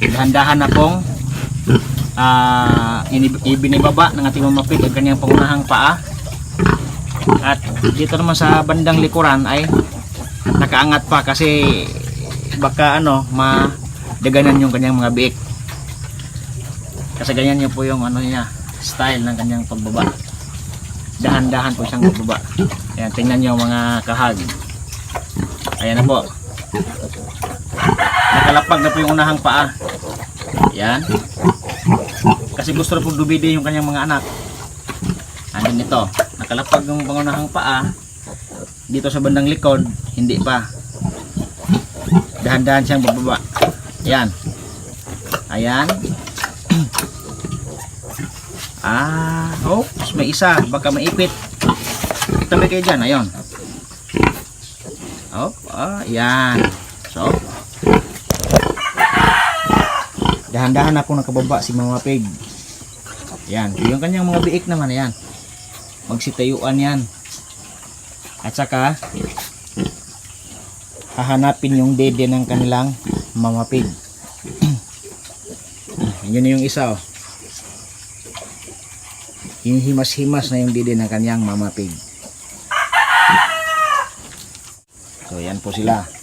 dahan-dahan na pong inib- ibinibaba ng ating mamapig ang kanyang pangunahang paa. At dito naman sa bandang likuran ay nakaangat pa kasi baka ano madaganan yung kanyang mga biik. Kasi ganyan yun po yung ano niya, style ng kanyang pagbaba. Dahan-dahan po siyang pagbaba. Ayan, tingnan niyo mga kahag. Ayan na po. Nakalapag na po yung unahang paa. Yan. Kasi gusto na po dubidi yung kanyang mga anak. Andun ito. Nakalapag yung pangunahang paa. Dito sa bandang likod, hindi pa. Dahan-dahan siyang bababa. Yan. Ayan. Ah, oh, may isa. Baka maipit. Tabi kayo dyan. Ayun. Oh, ah, yan. So, dahan-dahan na po nakababa si Mama Pig. Yan. Yung kanyang mga biik naman, yan. Magsitayuan yan. At saka, hahanapin yung dede ng kanilang Mama Pig. Yun na yung isa, oh. Yung himas-himas na yung dede ng kanyang Mama Pig. So, yan po sila.